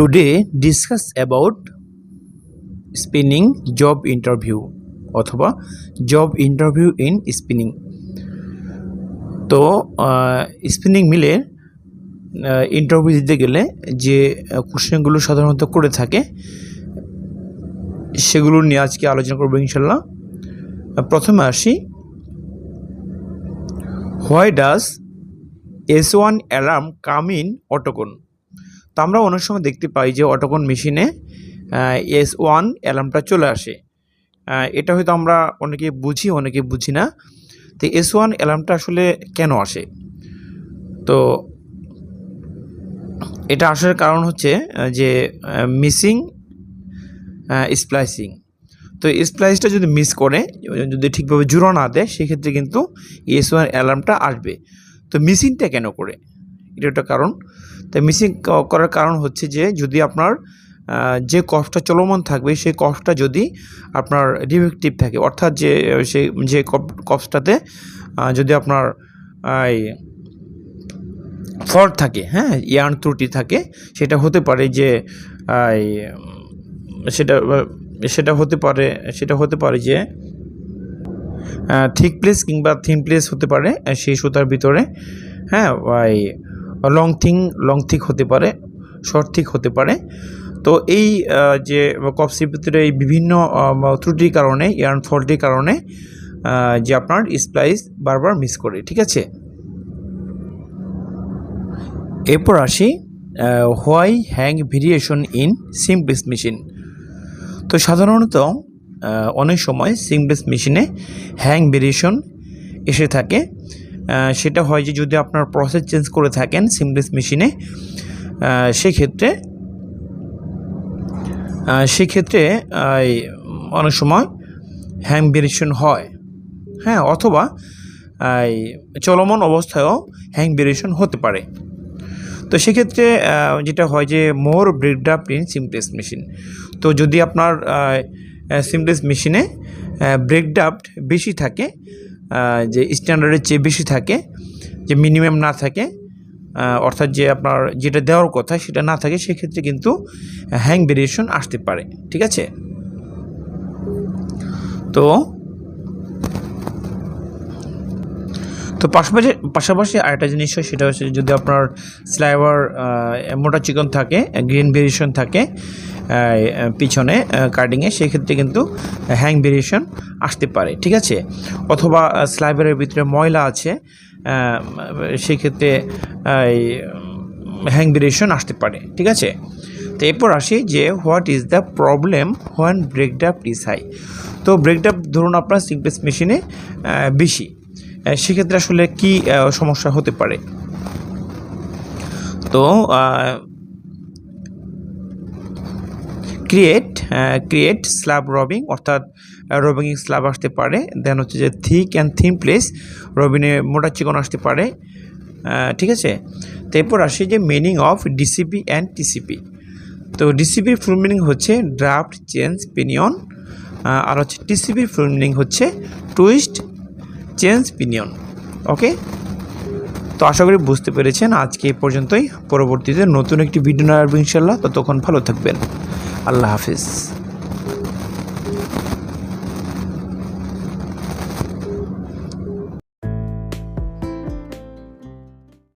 today discuss about spinning job interview অথবা job interview in spinning তো spinning মিলে interview দিতে গেলে যে কোশ্চেনগুলো সাধারণত করে থাকে, সেগুলো নিয়ে আজকে আলোচনা করব ইনশাল্লাহ। প্রথমে আসি why does S one alarm come in autocone আমরা অনেক সময় দেখতে পাই যে অটোকন মেশিনে এস ওয়ান অ্যালার্মটা চলে আসে। এটা হয়তো আমরা অনেকে বুঝি অনেকে বুঝি না। তো এস ওয়ান অ্যালার্মটা আসলে কেন আসে? তো এটা আসার কারণ হচ্ছে যে মিসিং স্প্লাইসিং। তো স্প্লাইসটা যদি মিস করে, যদি ঠিকভাবে জুড়ো না দেয়, সেক্ষেত্রে কিন্তু এস ওয়ান অ্যালার্মটা আসবে। তো মিসিংটা কেন করে? এটা একটা কারণ। তো মিসিং করার কারণ হচ্ছে যে, যদি আপনার যে কফটা চলমান থাকবে, সেই কফটা যদি আপনার ডিফেক্টিভ থাকে, অর্থাৎ যে সেই যে কফটাতে যদি আপনার ফল্ট থাকে হ্যাঁ ইয়ার্ন ত্রুটি থাকে, সেটা হতে পারে যে সেটা সেটা হতে পারে, সেটা হতে পারে যে থিক প্লেস কিংবা থিন প্লেস হতে পারে, সেই সুতার ভিতরে হ্যাঁ লং থিং লং থিক হতে পারে শর্ট থিক হতে পারে। তো এই যে কপসির ভিতরে এই বিভিন্ন ত্রুটির কারণে ইয়ার্ন ফল্টের কারণে যে আপনার স্প্লাইস বারবার মিস করে, ঠিক আছে? এরপর আসি why hang variation in simplex machine তো সাধারণত অনেক সময় সিমপ্লেস মেশিনে হ্যাং ভেরিয়েশন এসে থাকে। সেটা হয় যে যদি আপনার প্রসেস চেঞ্জ করে থাকেন সিমলেস মেশিনে সেক্ষেত্রে সেক্ষেত্রে অনেক সময় হ্যাং ভেরিয়েশন হয়। হ্যাঁ অথবা চলমান অবস্থায়ও হ্যাং ভেরিয়েশন হতে পারে। তো সেক্ষেত্রে যেটা হয় যে মোর ব্রেকডাপ ইন সিমপ্লেস মেশিন তো যদি আপনার সিমপ্লেস মেশিনে ব্রেকডাপ্ট বেশি থাকে যে স্ট্যান্ডার্ডের চেয়ে বেশি থাকে, যে মিনিমাম না থাকে অর্থাৎ যে আপনার যেটা দেওয়ার কথা সেটা না থাকে, সেক্ষেত্রে কিন্তু হ্যাং ভেরিয়েশন আসতে পারে, ঠিক আছে? তো তো পাশাপাশি পাশাপাশি আরেকটা জিনিস হয়, সেটা হচ্ছে যদি আপনার স্লাইভার মোটা চিকন থাকে গ্রিন ভেরিয়েশন থাকে পিছনে কার্ডিংয়ে সেক্ষেত্রে কিন্তু হ্যাং ভেরিয়েশন আসতে পারে, ঠিক আছে? অথবা স্লাইভারের ভিতরে ময়লা আছে সেক্ষেত্রে হ্যাং ভেরিয়েশন আসতে পারে, ঠিক আছে? তো এরপর আসি যে what is the problem when break draft is high তো ব্রেকডাপ ধরুন আপনার সিগনেস মেশিনে বেশি সেক্ষেত্রে আসলে কি সমস্যা হতে পারে? তো ক্রিয়েট ক্রিয়েট স্ল্যাব রবিং অর্থাৎ রবিং স্ল্যাব আসতে পারে। দেন হচ্ছে যে থিক অ্যান্ড থিম প্লেস রবিনে মোটা চিকন আসতে পারে। ঠিক আছে? তো এরপর আসি যে meaning of DCP and TCP তো ডিসিপির ফুল মিনিং হচ্ছে ড্রাফট চেঞ্জ পিনিয়ন আর হচ্ছে টিসিপির ফুল মিনিং হচ্ছে টুইস্ট চেঞ্জ পিনিয়ন ওকে তো আশা করি বুঝতে পেরেছেন। আজকে এই পর্যন্তই। পরবর্তীতে নতুন একটি ভিডিও আসব ইনশাল্লাহ ততক্ষণ ভালো থাকবেন। আল্লাহ হাফিজ।